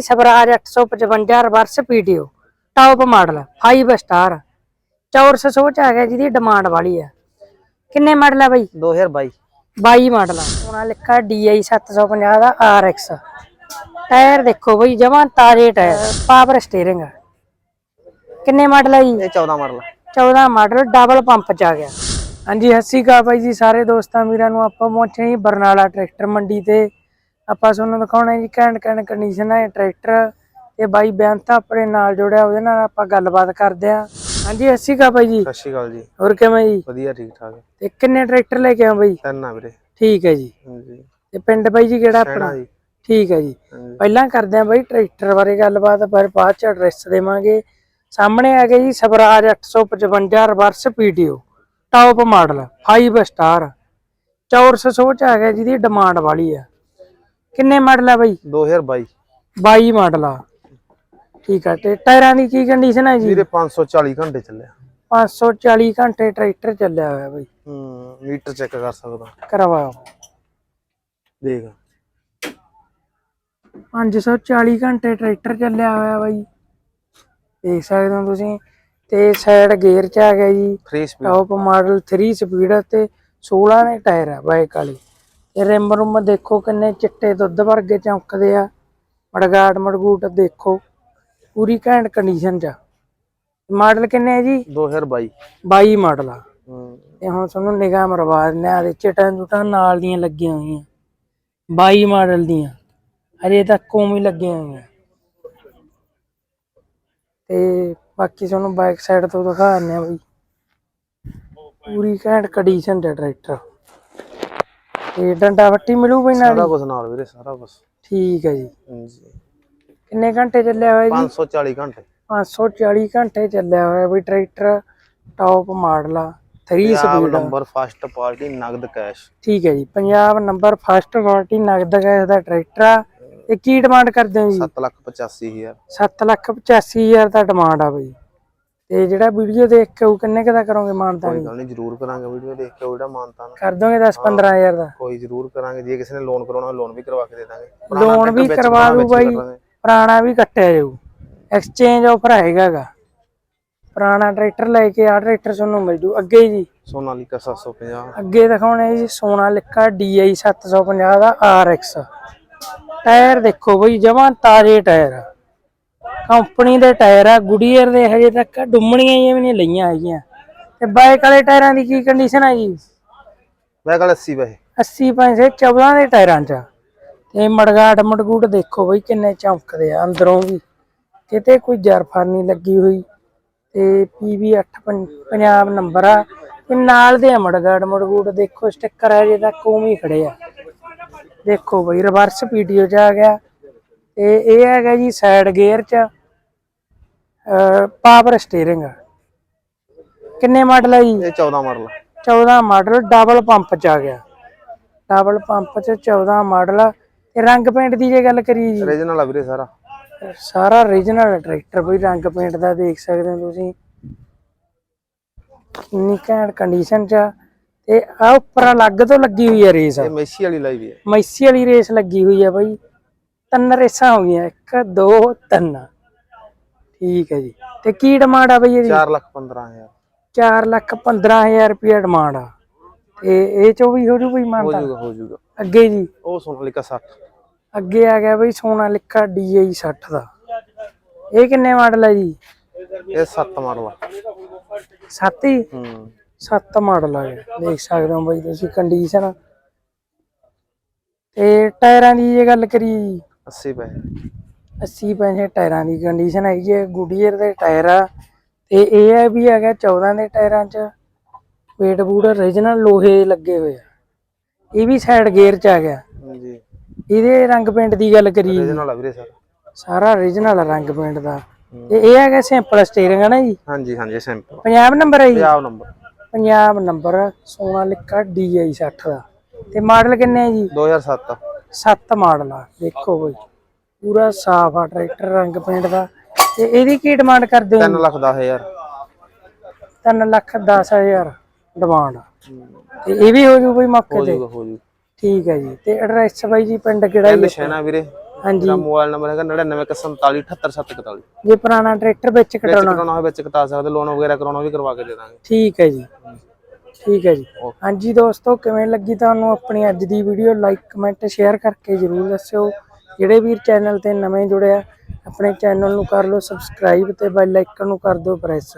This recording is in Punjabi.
Swaraj 855 reverse PTO top model 5 star ਚੌਰਸ ਸੋਚ ਆ ਗਿਆ ਜਿਹਦੀ ਡਿਮਾਂਡ ਵਾਲੀ ਆ। ਕਿੰਨੇ ਮਾਡਲ ਆ ਬਾਈ? 2022 22 ਮਾਡਲ ਆ। ਸੋਨਾ ਲਿਖਾ DI 750 ਦਾ RX ਟਾਇਰ ਦੇਖੋ ਬਈ ਜਮਾਂ ਤਾਜ਼ੇ ਟਾਇਰ ਪਾਵਰ ਸਟੀਅਰਿੰਗ ਕਿੰਨੇ ਮਾਡਲ ਆ ਜੀ? ਇਹ 14 ਮਾਡਲ 14 ਮਾਡਲ ਡਬਲ ਪੰਪ ਚ ਆ ਗਿਆ। ਹਾਂਜੀ ਸ਼੍ਰੀ ਅਕਾਲ ਬਾਈ ਜੀ ਸਾਰੇ ਦੋਸਤਾਂ ਵੀਰਾਂ ਨੂੰ ਆਪਾਂ ਪਹੁੰਚੇ ਬਰਨਾਲਾ ਟਰੈਕਟਰ ਮੰਡੀ ਤੇ। ਆਪਾਂ ਤੁਹਾਨੂੰ ਦਿਖਾਉਣਾ ਜੀ ਘੈਂਟ ਘੈਂਟ ਕੰਡੀਸ਼ਨ ਹੈ ਟਰੈਕਟਰ ਤੇ ਬਾਈ ਬੇਅੰਤ ਆਪਣੇ ਨਾਲ ਜੁੜਿਆ ਉਹਦੇ ਨਾਲ ਆਪਾਂ ਗੱਲਬਾਤ ਕਰਦੇ ਆ। ਹਾਂਜੀ ਸਤਿ ਸ਼੍ਰੀ ਅਕਾਲ ਬਾਈ ਜੀ। ਸਤਿ ਸ਼੍ਰੀ ਅਕਾਲ ਜੀ। ਹੋਰ ਕਿਵੇਂ ਜੀ? ਵਧੀਆ ਠੀਕ ਠਾਕ ਤੇ ਕਿੰਨੇ ਟਰੈਕਟਰ ਲੈ ਕੇ ਆ ਬਾਈ? ਤਿੰਨ ਆ ਵੀਰੇ। ਠੀਕ ਹੈ ਜੀ। ਹਾਂਜੀ। ਤੇ ਪਿੰਡ ਬਾਈ ਜੀ ਕਿਹੜਾ ਆਪਣਾ? ਠੀਕ ਹੈ ਜੀ। ਪਹਿਲਾਂ ਕਰਦੇ ਆ ਬਾਈ ਟਰੈਕਟਰ ਬਾਰੇ ਗੱਲਬਾਤ ਪਰ ਬਾਅਦ ਚ ਐਡਰੈਸ ਦੇਵਾਂਗੇ। ਸਾਹਮਣੇ ਆ ਗਿਆ ਜੀ Swaraj 855 reverse PTO top model 5 star ਚੌਰਸ ਸੋਚ ਆ ਗਿਆ ਜਿਹਦੀ ਡਿਮਾਂਡ ਵਾਲੀ ਆ। ਕਿੰਨੇ ਮਾਡਲ ਆ ਬਾਈ? 2022 22 ਮਾਡਲ ਆ। ਠੀਕ ਆ ਤੇ ਟਾਇਰਾਂ ਦੀ ਕੀ ਕੰਡੀਸ਼ਨ ਹੈ ਜੀ? ਵੀਰੇ 540 ਘੰਟੇ ਚੱਲਿਆ। 540 ਘੰਟੇ ਟਰੈਕਟਰ ਚੱਲਿਆ ਹੋਇਆ ਬਾਈ। ਹੂੰ ਮੀਟਰ ਚੈੱਕ ਕਰ ਸਕਦਾ। ਕਰਵਾਓ। ਦੇਖ। 540 ਘੰਟੇ ਟਰੈਕਟਰ ਚੱਲਿਆ ਹੋਇਆ ਬਾਈ। ਦੇਖ ਸਕਦੇ ਹੋ ਤੁਸੀਂ ਤੇ ਸਾਈਡ ਗੇਅਰ ਚ ਆ ਗਿਆ ਜੀ। 3 ਸਪੀਡ ਟੌਪ ਮਾਡਲ 3 ਸਪੀਡ ਤੇ 16 ਦੇ ਟਾਇਰ ਆ ਬਾਈਕ ਵਾਲੀ। ਤੇ ਰਿਮ ਰੁਮ ਦੇਖੋ ਕਿੰਨੇ ਚਿੱਟੇ ਦੁੱਧ ਵਰਗੇ ਚਮਕਦੇ ਆ। ਮੜਗਾੜ ਮੜਗੂਟ ਦੇਖੋ। ਪੂਰੀ ਘੈਂਟ ਕੰਡੀਸ਼ਨ ਚ ਮਾਡਲ ਕਿੰਨੇ ਆ ਜੀ? 2022 22 ਮਾਡਲ ਆ। ਹੂੰ। ਤੇ ਹੁਣ ਤੁਹਾਨੂੰ ਨਿਗਾਹ ਮਰਵਾ ਦਿੰਦੇ ਆ। ਦੇ ਚਟਾਂ ਚੁਟਾਂ ਨਾਲ ਦੀਆਂ ਲੱਗੀਆਂ ਹੋਈਆਂ। 22 ਮਾਡਲ ਦੀਆਂ। ਹਜੇ ਤੱਕ ਹੀ ਲੱਗੀਆਂ ਹੋਈਆਂ। ਤੇ ਬਾਕੀ ਤੁਹਾਨੂੰ ਬਾਈਕ ਸਾਈਡ ਤੋਂ ਦਿਖਾ ਦਿੰਦੇ ਆ ਬਈ। ਪੂਰੀ ਘੈਂਟ ਕੰਡੀਸ਼ਨ ਦਾ ਟਰੈਕਟਰ ਤੇ ਡੰਡਾ ਵੱਟੀ ਮਿਲੂ ਬਈ ਨਾਲ ਸਾਰਾ ਹੀ? ਕੁਝ ਨਾਲ ਵੀਰੇ ਸਾਰਾ ਕੁਝ ਠੀਕ ਹੈ ਜੀ। ਹਾਂਜੀ। ਕਿੰਨੇ ਘੰਟੇ ਚੱਲਿਆ ਹੋਇਆ ਜੀ? 540 ਘੰਟੇ। 540 ਘੰਟੇ ਚੱਲਿਆ ਹੋਇਆ ਬਈ ਟਰੈਕਟਰ ਟੌਪ ਮਾਡਲ ਆ 3 Punjab speed number first party ਨਗਦ ਕੈਸ਼ ਠੀਕ ਹੈ ਜੀ ਪੰਜਾਬ ਨੰਬਰ ਫਸਟ ਕੁਆਲਿਟੀ ਨਗਦ ਗੈਸ ਦਾ ਟਰੈਕਟਰ ਆ। ਇਹ ਕੀ ਡਿਮਾਂਡ ਕਰਦੇ ਹੋ ਜੀ? 785000 7 ਲੱਖ 85 ਹਜ਼ਾਰ ਦਾ ਡਿਮਾਂਡ ਆ ਬਈ। ਤੇ ਜਿਹੜਾ ਵੀਡੀਓ ਦੇਖ ਕੇ ਉਹ ਕਿੰਨੇ ਕੁ ਦਾ ਕਰੋਗੇ ਮਾਨਤਾ ਕੋਈ ਗੱਲ ਨਹੀਂ ਜ਼ਰੂਰ ਕਰਾਂਗੇ ਵੀਡੀਓ ਦੇਖ ਕੇ ਉਹਦਾ ਮਾਨਤਾਨ ਕਰ ਦੋਗੇ 10 15 ਹਜ਼ਾਰ ਦਾ। ਕੋਈ ਜ਼ਰੂਰ ਕਰਾਂਗੇ ਜੇ ਕਿਸੇ ਨੇ ਲੋਨ ਕਰਾਉਣਾ ਲੋਨ ਵੀ ਕਰਵਾ ਕੇ ਦੇ ਦਾਂਗੇ। ਲੋਨ ਵੀ ਕਰਵਾ ਦੂ ਬਾਈ ਪੁਰਾਣਾ ਵੀ ਕੱਟਿਆ ਜਾਊ। ਐਕਸਚੇਂਜ ਆਫਰ ਹੈਗਾਗਾ ਪੁਰਾਣਾ ਟਰੈਕਟਰ ਲੈ ਕੇ ਆ ਟਰੈਕਟਰ ਤੁਹਾਨੂੰ ਮਿਲ ਜੂ। ਅੱਗੇ ਜੀ ਸੋਨਾਲੀਕਾ 750 ਅੱਗੇ ਦਿਖਾਉਣੇ ਜੀ ਸੋਨਾ ਲਿਖਾ DI 750 ਦਾ RX ਟਾਇਰ ਦੇਖੋ ਬਈ ਜਮਾਂ ਤਾਜ਼ੇ ਟਾਇਰ ਆ। ਕੰਪਨੀ ਦੇ ਟਾਇਰ ਆ ਗੁਡੀਅਰ ਦੇ ਹਜੇ ਤੱਕ ਡੁੰਮਣੀਆਂ ਹੀ ਵੀ ਨਹੀਂ ਲਈਆਂ ਹੈਗੀਆਂ। ਤੇ ਬਾਈਕ ਵਾਲੇ ਟਾਇਰਾਂ ਦੀ ਕੀ ਕੰਡੀਸ਼ਨ ਆ ਜੀ? ਮੈਂ ਕਹਿੰਦਾ 80 ਪੈਸੇ। 80 ਪੈਸੇ 14 ਦੇ ਟਾਇਰਾਂ 'ਚ। ਤੇ ਮੜਗਾਟ ਮੜਗੂਟ ਦੇਖੋ ਬਈ ਕਿੰਨੇ ਚਮਕਦੇ ਆ ਅੰਦਰੋਂ ਵੀ। ਕਿਤੇ ਕੋਈ ਜਰਫਾ ਨਹੀਂ ਲੱਗੀ ਹੋਈ। ਤੇ PB 8 ਪੰਜਾਬ ਨੰਬਰ ਆ। ਤੇ ਨਾਲ ਦੇ ਮੜਗਾਟ ਮੜਗੂਟ ਦੇਖੋ ਸਟicker ਹੈ ਜੇ ਤੱਕ ਉਵੇਂ ਹੀ ਖੜੇ ਆ। ਦੇਖੋ ਬਈ ਰਿਵਰਸ ਪੀਟੀਓ ਚ ਆ ਗਿਆ। ਤੇ ਇਹ ਹੈਗਾ ਜੀ ਸਾਈਡ ਗੇਅਰ ਚ। Power steering. ਕਿੰਨੇ ਮਾਡਲ ਹੈ ਜੀ? ਇਹ 14 ਮਾਡਲ 14 ਮਾਡਲ ਡਬਲ ਪੰਪ ਚ ਆ ਗਿਆ। ਡਬਲ ਪੰਪ ਚ 14 ਮਾਡਲ ਤੇ ਰੰਗ ਪੇਂਟ ਦੀ ਜੇ ਗੱਲ ਕਰੀਏ ਜੀ। ਰੀਜਨਲ ਆ ਵੀਰੇ ਸਾਰਾ। ਸਾਰਾ ਰੀਜਨਲ ਟਰੈਕਟਰ ਬਈ ਰੰਗ ਪੇਂਟ ਦਾ ਦੇਖ ਸਕਦੇ ਹੋ ਤੁਸੀਂ। ਇੰਨੀ ਘੈਂਟ ਕੰਡੀਸ਼ਨ ਚ। ਤੇ ਆ ਉੱਪਰ ਅਲੱਗ ਤੋਂ ਲੱਗੀ ਹੋਈ ਹੈ ਰੇਸ ਇਹ ਮੇਸੀ ਵਾਲੀ ਲਾਈ ਵੀ ਹੈ ਮੈਸੀ ਵਾਲੀ ਰੇਸ ਲੱਗੀ ਹੋਈ ਹੈ ਬਈ। ਤਿੰਨ ਰੇਸਾਂ ਹੋ ਗਈਆਂ ਇੱਕ ਦੋ ਤਿੰਨ। ਠੀਕ ਹੈ ਜੀ। ਤੇ ਕੀ ਡਿਮਾਂਡ ਆ ਬਈ ਇਹਦੀ? 4 ਲੱਖ 15000 4 ਲੱਖ 15000 ਰੁਪਏ ਡਿਮਾਂਡ ਆ। ਤੇ ਇਹ ਚੋਂ ਵੀ ਹੋ ਜੂ ਬਈ ਹੋ ਮਾਨਤਾ ਜਾਊਗਾ ਹੋ ਜਾਊਗਾ ਅੱਗੇ ਜੀ? ਉਹ ਸੋਨਾਲੀਕਾ 60 ਅੱਗੇ ਆ ਗਿਆ ਬਈ ਸੋਨਾ ਲਿਖਾ DI 60 ਦਾ। ਇਹ ਕਿੰਨੇ ਮਾਡਲ ਹੈ ਜੀ? ਇਹ 7 ਮਾਡਲ ਆ। 7 ਹੀ? ਹੂੰ। 7 ਮਾਡਲ ਆ ਗਿਆ ਦੇਖ ਸਕਦੇ ਹੋ ਬਈ ਤੁਸੀਂ ਕੰਡੀਸ਼ਨ ਤੇ ਟਾਇਰਾਂ ਦੀ ਜੇ ਗੱਲ ਕਰੀਏ ਜੀ। 80 ਪੈਸੇ 80 ਪੈਸੇ ਟਾਇਰਾਂ ਦੀ ਕੰਡੀਸ਼ਨ ਹੈਗੀ ਹੈ ਗੁਡੀਅਰ ਦੇ ਟਾਇਰ ਆ। ਤੇ ਇਹ ਹੈ ਵੀ ਹੈਗਾ 14 ਦੇ ਟਾਇਰਾਂ 'ਚ ਵੇਟ ਬੂਟ origignal ਲੋਹੇ ਲੱਗੇ ਹੋਏ ਆ। ਇਹ ਵੀ ਸਾਈਡ ਗੇਅਰ 'ਚ ਆ ਗਿਆ। ਜੀ ਇਹਦੇ ਰੰਗ ਪੇਂਟ ਦੀ ਗੱਲ ਕਰੀਏ। ਰੀਜਨਲ ਆ ਵੀਰੇ ਸਾਰਾ। ਸਾਰਾ origignal ਰੰਗ ਪੇਂਟ ਦਾ। ਤੇ ਇਹ ਹੈਗਾ ਸਿੰਪਲ ਸਟੀਅਰਿੰਗ ਹੈ ਨਾ ਜੀ? ਹਾਂਜੀ ਹਾਂਜੀ ਸਿੰਪਲ ਪੰਜਾਬ ਨੰਬਰ ਹੈ ਜੀ? ਪੰਜਾਬ ਨੰਬਰ ਪੰਜਾਬ ਨੰਬਰ ਸੋਨਾ ਲਿਖਾ DI 60 ਦਾ। ਤੇ ਮਾਡਲ ਕਿੰਨੇ ਹੈ ਜੀ? 2007 7 ਮਾਡਲ ਆ। ਦੇਖੋ ਬਈ। ਪੂਰਾ ਸਾਫ਼ ਆ ਟਰੈਕਟਰ ਰੰਗ ਪੇਂਟ ਦਾ। ਤੇ ਇਹਦੀ ਕੀ ਡਿਮਾਂਡ ਕਰਦੇ ਹੋ? 3 ਲੱਖ 10000 3 ਲੱਖ 10000 ਡਿਮਾਂਡ ਤੇ ਇਹ ਵੀ ਹੋ ਜੂ ਬਈ ਮੌਕੇ ਹੋ ਤੇ ਹੋ ਜਾਊਗਾ ਠੀਕ ਹੈ ਜੀ। ਤੇ ਐਡਰੈਸ ਬਾਈ ਜੀ ਪਿੰਡ ਕਿਹੜਾ ਪਿੰਡ ਜੀ ਸ਼ੈਣਾ ਵੀਰੇ। ਹਾਂਜੀ। ਮੇਰਾ ਮੋਬਾਈਲ ਨੰਬਰ ਹੈਗਾ 9947478741 ਜੇ ਪੁਰਾਣਾ ਟਰੈਕਟਰ ਵਿੱਚ ਕਟਾਉਣਾ। ਹੋਵੇ ਵਿੱਚ ਕਟਾ ਸਕਦੇ ਲੋਨ ਵਗੈਰਾ ਕਰਾਉਣਾ ਵੀ ਕਰਵਾ ਕੇ ਦੇ ਦਾਂਗੇ। ਠੀਕ ਹੈ ਜੀ। ਠੀਕ ਹੈ ਜੀ। ਹਾਂਜੀ ਦੋਸਤੋ ਕਿਵੇਂ ਲੱਗੀ ਤੁਹਾਨੂੰ ਆਪਣੀ ਅੱਜ ਦੀ ਵੀਡੀਓ ਲਾਈਕ ਕਮੈਂਟ ਸ਼ੇਅਰ ਕਰਕੇ ਜਰੂਰ ਦੱਸਿਓ। ਜਿਹੜੇ ਵੀਰ ਚੈਨਲ ਤੇ ਨਵੇਂ ਜੁੜਿਆ ਆਪਣੇ ਚੈਨਲ ਨੂੰ ਕਰ ਲਓ ਸਬਸਕ੍ਰਾਈਬ ਤੇ ਬੈਲ ਆਈਕਨ ਨੂੰ ਕਰ ਦਿਓ ਪ੍ਰੈਸ